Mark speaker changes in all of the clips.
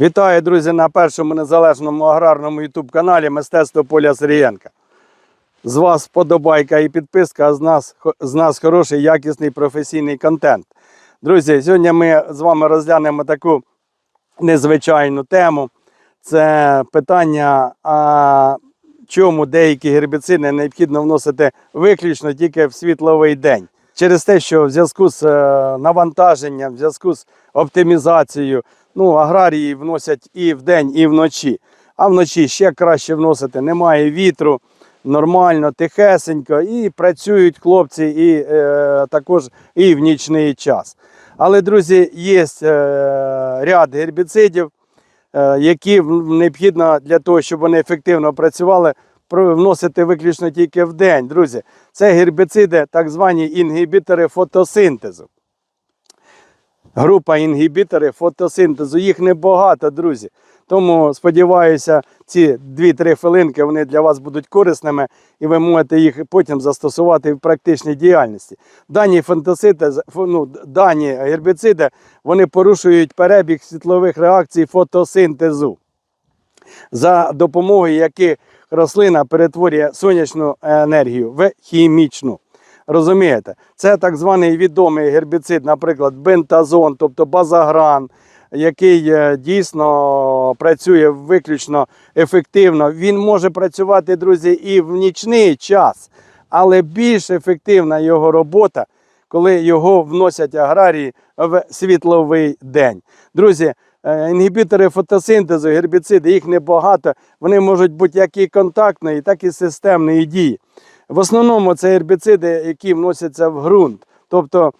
Speaker 1: Вітаю, друзі, на першому незалежному аграрному ютуб каналі Мистецтво Поля Сирієнка. З вас вподобайка і підписка, а з нас, з нас хороший, якісний професійний контент. Друзі, сьогодні ми з вами розглянемо таку незвичайну тему. Це питання, а чому деякі гербіциди необхідно вносити виключно тільки в світловий день. Через те, що в зв'язку з е, навантаженням, в зв'язку з оптимізацією, ну, аграрії вносять і вдень, і вночі. А вночі ще краще вносити. Немає вітру, нормально, тихесенько, і працюють хлопці і е, також і в нічний час. Але, друзі, є е, ряд гербіцидів, е, які необхідно для того, щоб вони ефективно працювали, вносити виключно тільки в день. Друзі, це гербіциди, так звані інгібітори фотосинтезу. Група інгібітори фотосинтезу. Їх небагато, друзі. Тому сподіваюся, ці 2-3 хвилинки вони для вас будуть корисними, і ви можете їх потім застосувати в практичній діяльності. Дані ну, дані гербіциди вони порушують перебіг світлових реакцій фотосинтезу, за допомогою яких рослина перетворює сонячну енергію в хімічну. Розумієте, це так званий відомий гербіцид, наприклад, бентазон, тобто базагран, який е, дійсно працює виключно ефективно. Він може працювати, друзі, і в нічний час, але більш ефективна його робота, коли його вносять аграрії в світловий день. Друзі, е, інгібітори фотосинтезу, гербіциди, їх небагато. Вони можуть бути як і контактної, так і системної дії. В основному це гербіциди, які вносяться в ґрунт, тобто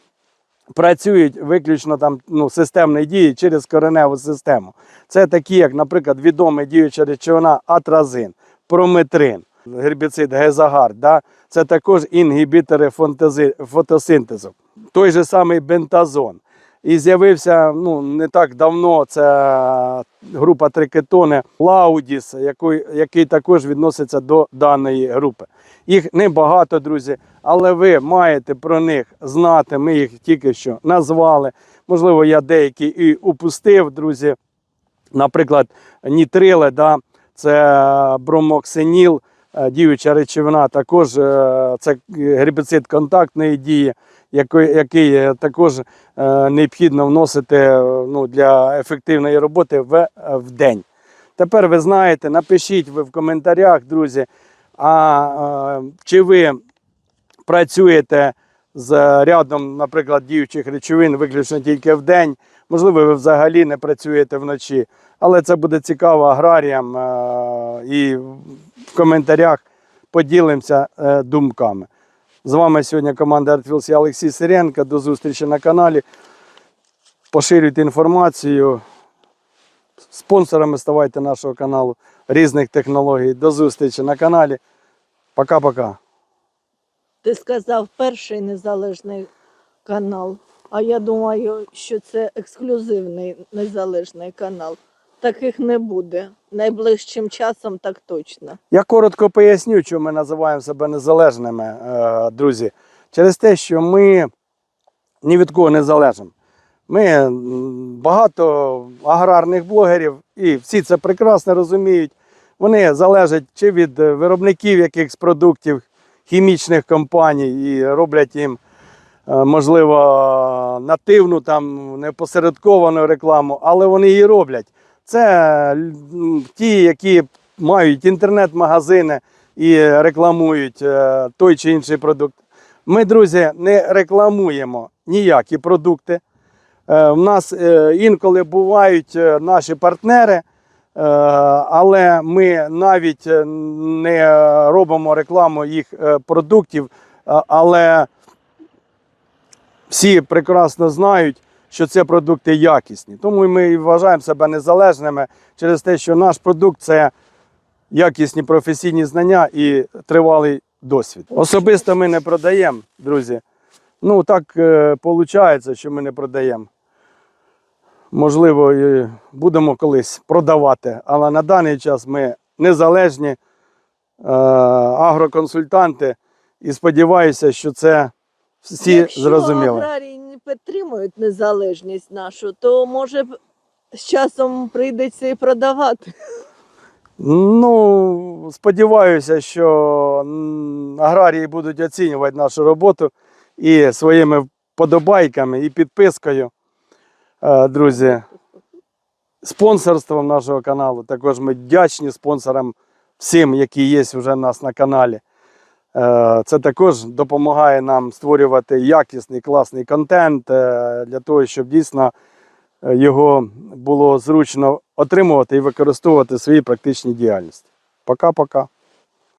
Speaker 1: працюють виключно там ну, системної дії через кореневу систему. Це такі, як, наприклад, відома діюча речовина атразин, прометрин, гербіцид гезагар. Да? Це також інгібітори фотосинтезу. Той же самий бентазон. І з'явився ну, не так давно це група трикетони Лаудіс, який, який також відноситься до даної групи. Їх небагато, друзі, але ви маєте про них знати. Ми їх тільки що назвали. Можливо, я деякі і упустив, друзі. Наприклад, нітрили, да, це бромоксиніл, діюча речовина, також е, це гербіцид контактної дії, який, який е, також е, необхідно вносити е, ну, для ефективної роботи в, в день. Тепер ви знаєте, напишіть ви в коментарях, друзі, а е, чи ви працюєте з рядом, наприклад, діючих речовин виключно тільки в день. Можливо, ви взагалі не працюєте вночі, але це буде цікаво аграріям е, і в коментарях поділимося е, думками. З вами сьогодні команда Артвілс і Олексій Сиренко. До зустрічі на каналі. Поширюйте інформацію. Спонсорами ставайте нашого каналу різних технологій. До зустрічі на каналі. Пока-пока.
Speaker 2: Ти сказав перший незалежний канал, а я думаю, що це ексклюзивний незалежний канал. Таких не буде. Найближчим часом так точно.
Speaker 1: Я коротко поясню, чому ми називаємо себе незалежними, е, друзі. Через те, що ми ні від кого не залежимо. Ми багато аграрних блогерів, і всі це прекрасно розуміють. Вони залежать чи від виробників якихось продуктів, хімічних компаній і роблять їм, е, можливо, нативну, там, непосередковану рекламу, але вони її роблять. Це ті, які мають інтернет-магазини і рекламують е, той чи інший продукт. Ми, друзі, не рекламуємо ніякі продукти. Е, В нас е, інколи бувають е, наші партнери, е, але ми навіть е, не робимо рекламу їх е, продуктів, але всі прекрасно знають, що це продукти якісні. Тому ми і вважаємо себе незалежними через те, що наш продукт це якісні професійні знання і тривалий досвід. Особисто ми не продаємо, друзі. Ну, так виходить, що ми не продаємо. Можливо, і будемо колись продавати, але на даний час ми незалежні е, агроконсультанти і сподіваюся, що це всі зрозуміли.
Speaker 2: Підтримують незалежність нашу, то може з часом прийдеться і продавати.
Speaker 1: Ну, сподіваюся, що аграрії будуть оцінювати нашу роботу і своїми вподобайками, і підпискою. Е, Друзі, спонсорством нашого каналу. Також ми вдячні спонсорам всім, які є вже в нас на каналі. Е, Це також допомагає нам створювати якісний, класний контент е, для того, щоб дійсно е, його було зручно отримувати і використовувати в своїй практичній діяльності. Пока-пока.